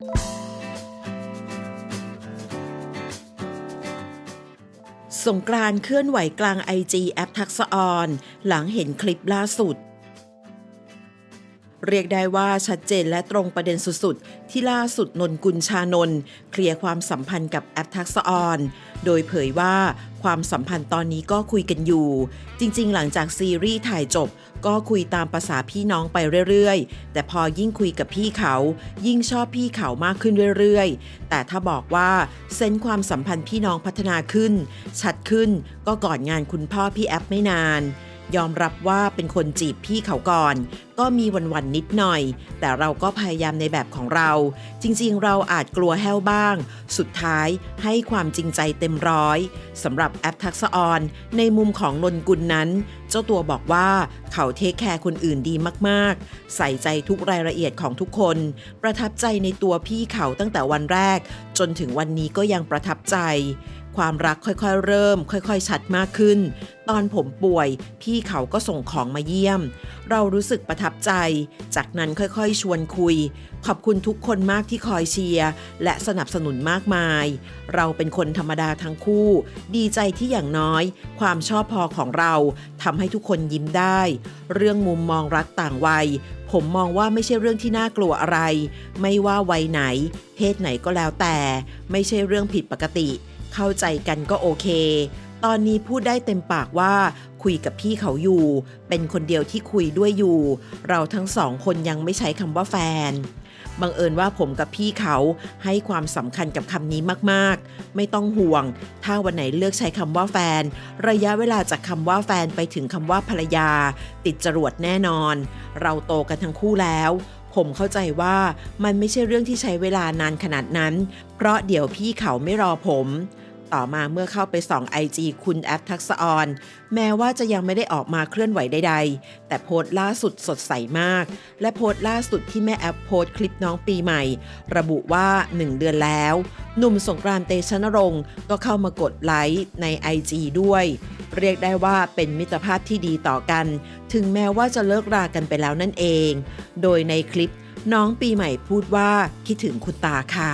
สงกรานเคลื่อนไหวกลางไอจีแอปทักษออน หลังเห็นคลิปล่าสุด เรียกได้ว่าชัดเจนและตรงประเด็นสุดๆ ที่ล่าสุดนนกุลชานนท์เคลียร์ความสัมพันธ์กับแอปทักษะออน โดยเผยว่าความสัมพันธ์ตอนนี้ก็คุยกันอยู่ จริงๆ หลังจากซีรีส์ถ่ายจบ ก็คุยตามภาษาพี่น้องไปเรื่อยๆ แต่พอยิ่งคุยกับพี่เขา ยิ่งชอบพี่เขามากขึ้นเรื่อยๆ แต่ถ้าบอกว่าเซนส์ความสัมพันธ์พี่น้องพัฒนาขึ้น ชัดขึ้นก็ก่อนงานคุณพ่อพี่แอปไม่นาน ยอมรับว่าเป็นคนจีบพี่เขาก่อน ก็มีวันวันนิดหน่อย แต่เราก็พยายามในแบบของเรา จริงๆ เราอาจกลัวแห้วบ้าง สุดท้ายให้ความจริงใจเต็มร้อยสำหรับแอปทักษออน ในมุมของนนกุลนั้น เจ้าตัวบอกว่าเขาเทคแคร์คนอื่นดีมากๆ ใส่ใจทุกรายละเอียดของทุกคน ประทับใจในตัวพี่เขาตั้งแต่วันแรก จนถึงวันนี้ก็ยังประทับใจ ความรักค่อยๆ เริ่ม ค่อยๆ ชัดมากขึ้น ตอนผมป่วย พี่เขาก็ส่งของมาเยี่ยม เรารู้สึกประทับใจ จากนั้นค่อยๆ ชวนคุย ขอบคุณทุกคนมากที่คอยเชียร์ และสนับสนุนมากมาย เราเป็นคนธรรมดาทั้งคู่ ดีใจที่อย่างน้อย ความชอบพอของเราทำให้ทุกคนยิ้มได้ เรื่องมุมมองรักต่างวัย ผมมองว่าไม่ใช่เรื่องที่น่ากลัวอะไร ไม่ว่าวัยไหน เพศไหนก็แล้วแต่ ไม่ใช่เรื่องผิดปกติ เข้าใจกันก็โอเค ตอนนี้พูดได้เต็มปากว่าคุยกับพี่เขาอยู่ เป็นคนเดียวที่คุยด้วยอยู่ เราทั้งสองคนยังไม่ใช้คำว่าแฟนบังเอิญว่าผมกับพี่เขาให้ความสำคัญกับคำนี้มากๆ ไม่ต้องห่วง ถ้าวันไหนเลือกใช้คำว่าแฟน ระยะเวลาจากคำว่าแฟนไปถึงคำว่าภรรยา ติดจรวดแน่นอน เราโตกันทั้งคู่แล้ว ผมเข้าใจว่ามันไม่ใช่เรื่องที่ใช้เวลานานขนาดนั้น เพราะเดี๋ยวพี่เขาไม่รอผม ต่อมาเมื่อเข้าไปส่อง IG คุณแอปทักษะออนแม้ว่าจะยังไม่ได้ออกมาเคลื่อนไหวใดๆ แต่โพสต์ล่าสุดสดใสมาก และโพสต์ล่าสุดที่แม่แอปโพสต์คลิปน้องปีใหม่ ระบุว่า 1 เดือนแล้ว หนุ่มสงกรานต์เตชะนรงค์ก็เข้ามากดไลค์ใน IG ด้วย เรียกได้ว่าเป็นมิตรภาพที่ดีต่อกัน ถึงแม้ว่าจะเลิกรากันไปแล้วนั่นเอง โดยในคลิปน้องปีใหม่พูดว่าคิดถึงคุณตาค่ะ